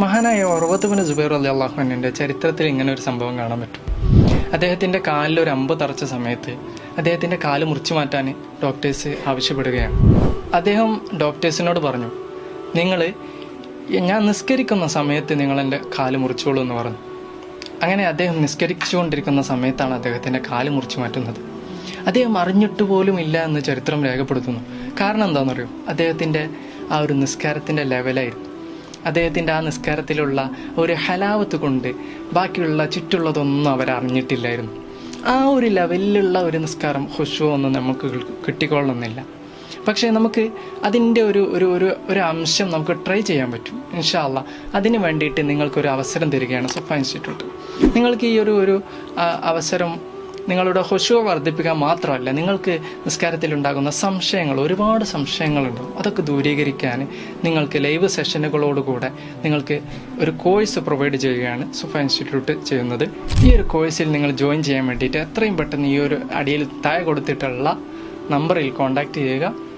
മഹാനായ ഉറവത്തുബിന് ജുബൈർ അലി അള്ളാഹുവിന്റെ ചരിത്രത്തിൽ ഇങ്ങനെ ഒരു സംഭവം കാണാൻ പറ്റും. അദ്ദേഹത്തിന്റെ കാലിൽ ഒരു അമ്പ് തറച്ച സമയത്ത് അദ്ദേഹത്തിന്റെ കാൽ മുറിച്ചു മാറ്റാൻ ഡോക്ടേഴ്സ് ആവശ്യപ്പെടുകയാണ്. അദ്ദേഹം ഡോക്ടേഴ്സിനോട് പറഞ്ഞു നിങ്ങൾ ഞാൻ നിസ്കരിക്കുന്ന സമയത്ത് നിങ്ങൾ എന്റെ കാൽ മുറിച്ചോളൂ എന്ന് പറഞ്ഞു. അങ്ങനെ അദ്ദേഹം നിസ്കരിച്ചുകൊണ്ടിരിക്കുന്ന സമയത്താണ് അദ്ദേഹത്തിന്റെ കാൽ മുറിച്ചു മാറ്റുന്നത്. അദ്ദേഹം അറിഞ്ഞിട്ട് പോലും ഇല്ല എന്ന് ചരിത്രം രേഖപ്പെടുത്തുന്നു. കാരണം എന്താണെന്നറിയോ? അദ്ദേഹത്തിന്റെ ആ ഒരു നിസ്കാരത്തിന്റെ ലെവലായിരുന്നു അദ്ദേഹത്തിന്റെ ആ നിസ്കാരത്തിലുള്ള ഒരു ഹലാവത്ത് കൊണ്ട് ബാക്കിയുള്ള ചുറ്റുള്ളതൊന്നും അവർ അറിഞ്ഞിട്ടില്ലായിരുന്നു ആ ഒരു ലെവലിലുള്ള ഒരു നിസ്കാരം ഹുഷു ഒന്നും നമുക്ക് കിട്ടിക്കൊള്ളുന്നില്ല. പക്ഷേ നമുക്ക് അതിന്റെ ഒരു ഒരു ഒരു ഒരു അംശം നമുക്ക് ട്രൈ ചെയ്യാൻ പറ്റും. ഇൻഷാല്ല അതിന് വേണ്ടിയിട്ട് നിങ്ങൾക്കൊരു അവസരം തരികയാണ് സൊഫ ഇൻസ്റ്റിറ്റ്യൂട്ട്. നിങ്ങൾക്ക് ഈ ഒരു ഒരു അവസരം നിങ്ങളുടെ ഹൊശുവ വർദ്ധിപ്പിക്കാൻ മാത്രമല്ല നിങ്ങൾക്ക് നിസ്കാരത്തിൽ ഉണ്ടാകുന്ന സംശയങ്ങൾ ഒരുപാട് സംശയങ്ങളുണ്ട്. അതൊക്കെ ദൂരീകരിക്കാൻ നിങ്ങൾക്ക് ലൈവ് സെഷനുകളോടുകൂടെ നിങ്ങൾക്ക് ഒരു കോഴ്സ് പ്രൊവൈഡ് ചെയ്യുകയാണ് സുഫ ഇൻസ്റ്റിറ്റ്യൂട്ട് ചെയ്യുന്നത്. ഈ ഒരു കോഴ്സിൽ നിങ്ങൾ ജോയിൻ ചെയ്യാൻ വേണ്ടിയിട്ട് എത്രയും പെട്ടെന്ന് ഈ ഒരു അടിയിൽ താഴെ കൊടുത്തിട്ടുള്ള നമ്പറിൽ കോൺടാക്റ്റ് ചെയ്യുക.